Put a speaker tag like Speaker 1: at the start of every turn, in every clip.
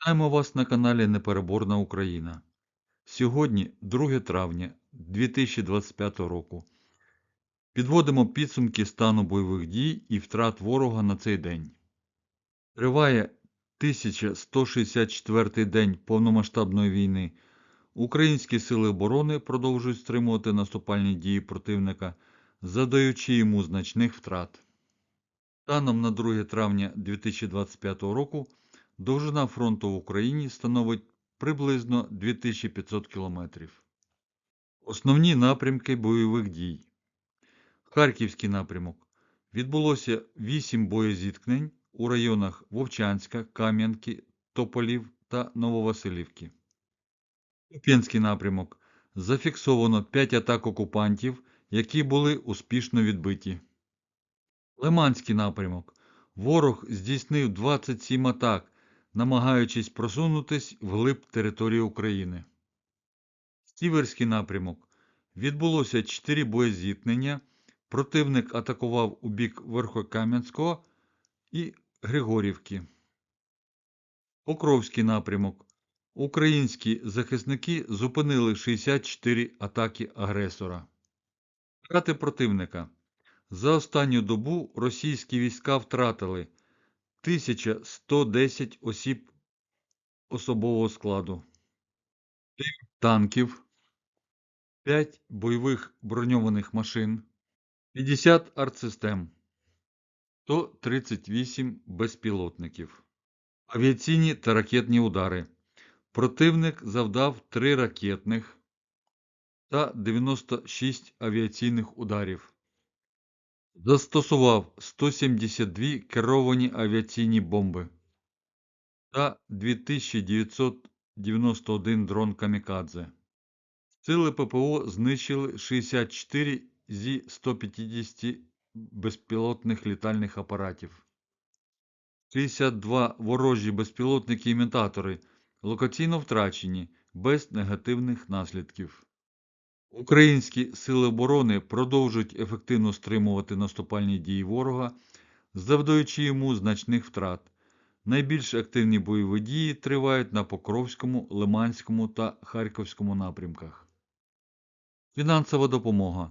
Speaker 1: Вітаємо вас на каналі Непереборна Україна. Сьогодні 2 травня 2025 року. Підводимо підсумки стану бойових дій і втрат ворога на цей день. Триває 1164 день повномасштабної війни. Українські сили оборони продовжують стримувати наступальні дії противника, завдаючи йому значних втрат. Станом на 2 травня 2025 року довжина фронту в Україні становить приблизно 2500 км. Основні напрямки бойових дій. Харківський напрямок. Відбулося 8 боєзіткнень у районах Вовчанська, Кам'янки, Тополів та Нововасилівки. Куп'янський напрямок. Зафіксовано 5 атак окупантів, які були успішно відбиті. Лиманський напрямок. Ворог здійснив 27 атак, намагаючись просунутись вглиб території України. Сіверський напрямок. Відбулося 4 боєзіткнення. Противник атакував у бік Верхокам'янського і Григорівки. Покровський напрямок. Українські захисники зупинили 64 атаки агресора. Втрати противника. За останню добу російські війська втратили 1110 осіб особового складу, 9 танків, 5 бойових броньованих машин, 50 артсистем, 138 безпілотників, авіаційні та ракетні удари. Противник завдав 3 ракетних та 96 авіаційних ударів. Застосував 172 керовані авіаційні бомби та 2991 дрон Камікадзе. Сили ППО знищили 64 зі 150 безпілотних літальних апаратів. 62 ворожі безпілотники-імітатори локаційно втрачені без негативних наслідків. Українські сили оборони продовжують ефективно стримувати наступальні дії ворога, завдаючи йому значних втрат. Найбільш активні бойові дії тривають на Покровському, Лиманському та Харківському напрямках. Фінансова допомога.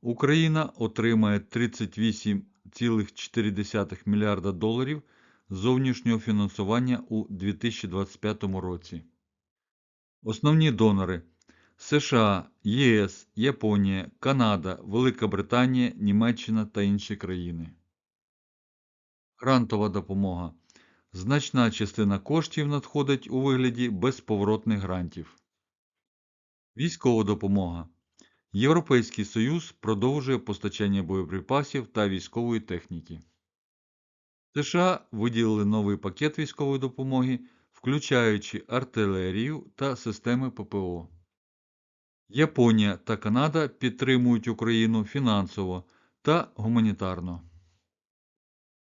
Speaker 1: Україна отримає 38,4 мільярда доларів зовнішнього фінансування у 2025 році. Основні донори США, ЄС, Японія, Канада, Велика Британія, Німеччина та інші країни. Грантова допомога. Значна частина коштів надходить у вигляді безповоротних грантів. Військова допомога. Європейський Союз продовжує постачання боєприпасів та військової техніки. США виділили новий пакет військової допомоги, включаючи артилерію та системи ППО. Японія та Канада підтримують Україну фінансово та гуманітарно.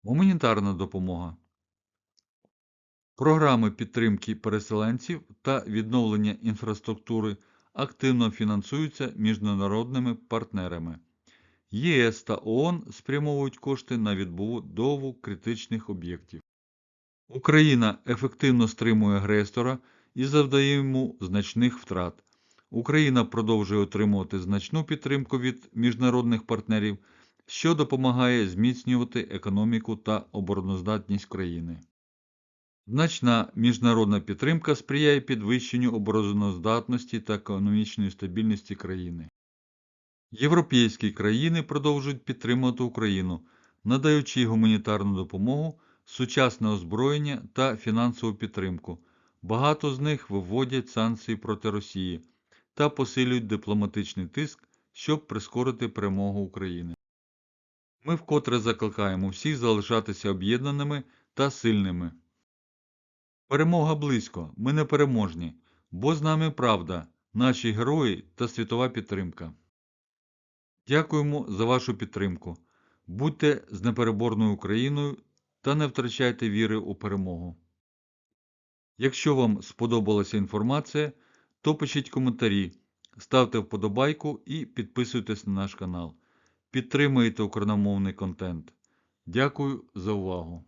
Speaker 1: Гуманітарна допомога. Програми підтримки переселенців та відновлення інфраструктури активно фінансуються міжнародними партнерами. ЄС та ООН спрямовують кошти на відбудову критичних об'єктів. Україна ефективно стримує агресора і завдає йому значних втрат. Україна продовжує отримувати значну підтримку від міжнародних партнерів, що допомагає зміцнювати економіку та обороноздатність країни. Значна міжнародна підтримка сприяє підвищенню обороноздатності та економічної стабільності країни. Європейські країни продовжують підтримувати Україну, надаючи гуманітарну допомогу, сучасне озброєння та фінансову підтримку. Багато з них виводять санкції проти Росії та посилюють дипломатичний тиск, щоб прискорити перемогу України. Ми вкотре закликаємо всіх залишатися об'єднаними та сильними. Перемога близько, ми не переможні, бо з нами правда, наші герої та світова підтримка. Дякуємо за вашу підтримку. Будьте з непереборною Україною та не втрачайте віри у перемогу. Якщо вам сподобалася інформація, то пишіть коментарі, ставте вподобайку і підписуйтесь на наш канал. Підтримуйте україномовний контент. Дякую за увагу!